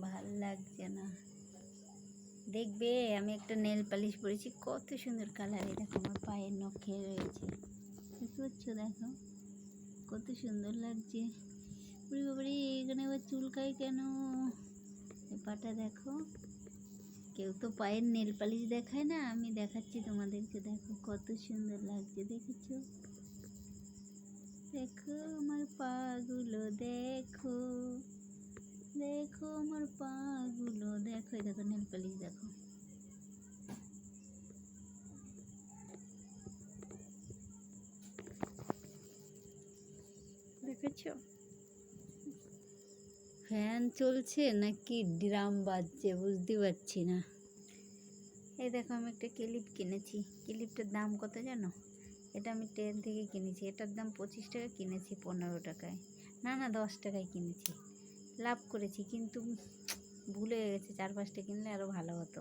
ভালো লাগছে না। দেখবে আমি একটা নেল পালিশ পরেছি, কত সুন্দর কালার দেখো, আমার পায়ের নখে রয়েছে। দেখতে পাচ্ছ দেখো? কত সুন্দর লাগছে। ওরে বাবারে, এখানে আবার চুলকায় কেন? পাটা দেখো। কেউ তো পায়ের নেল পালিশ দেখায় না, আমি দেখাচ্ছি তোমাদেরকে। দেখো, কত সুন্দর লাগছে, দেখেছ? দেখো, আমার পাগুলো দেখো। দেখো আমার পাগুলো। দেখো এই দেখো নেল পালিশ দেখো। দেখেছ? ফ্যান চলছে নাকি ড্রাম বাজছে বুঝতে পারছি না। এই দেখো আমি একটা ক্লিপ কিনেছি। ক্লিপটার দাম কত জানো? এটা আমি ট্রেন থেকে কিনেছি। এটার দাম পঁচিশ টাকা কিনেছি পনেরো টাকায়। না না দশ টাকায় কিনেছি। লাভ করেছি, কিন্তু ভুলে গেছে চার পাঁচটা কিনলে আরও ভালো হতো।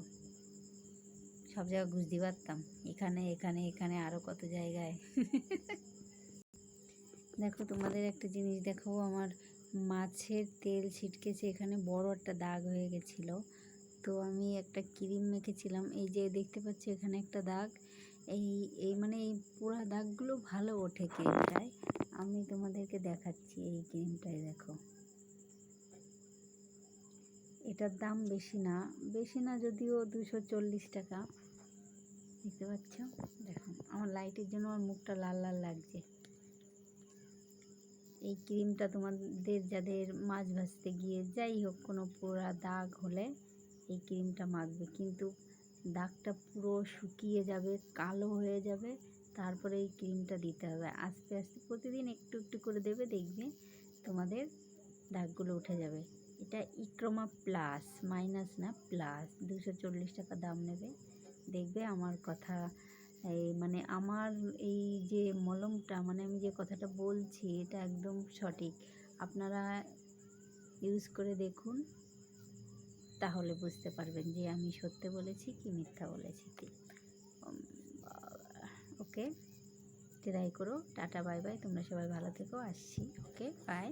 সব জায়গায় বুঝতে পারতাম, এখানে এখানে এখানে আরও কত জায়গায়। দেখো তোমাদের একটা জিনিস দেখো, আমার মাছের তেল ছিটকেছে, এখানে বড় একটা দাগ হয়ে গেছিল। তো আমি একটা ক্রিম মেখেছিলাম, এই যে দেখতে পাচ্ছি এখানে একটা দাগ, এই এই মানে এই পুরো দাগগুলো ভালো ওঠে ক্রিমটায়। আমি তোমাদেরকে দেখাচ্ছি এই ক্রিমটায়, দেখো। এটার দাম বেশি না। বেশি না যদিও দুশো চল্লিশ টাকা। দেখতে পাচ্ছ? দেখো, আমার লাইটের জন্য আমার মুখটা লাল লাল লাগছে। এই ক্রিমটা তোমাদের, যাদের মাছ ভাজতে গিয়ে যাই হোক কোনো পোড়া দাগ হলে এই ক্রিমটা মাখবে। কিন্তু দাগটা পুরো শুকিয়ে যাবে, কালো হয়ে যাবে, তারপরে এই ক্রিমটা দিতে হবে। আস্তে আস্তে প্রতিদিন একটু একটু করে দেবে, দেখবে তোমাদের দাগগুলো উঠে যাবে। এটা ইক্রোমা প্লাস, মাইনাস না, প্লাস। দুশো চল্লিশ টাকা দাম নেবে। দেখবে আমার কথা, এই মানে আমার এই যে মলমটা মানে আমি যে কথাটা বলছি, এটা একদম সঠিক। আপনারা ইউজ করে দেখুন, তাহলে বুঝতে পারবেন যে আমি সত্যি বলেছি কি মিথ্যা বলেছি কি। ওকে ট্রাই করো। টাটা বাই বাই তোমরা সবাই ভালো থেকো। আসছি ওকে বাই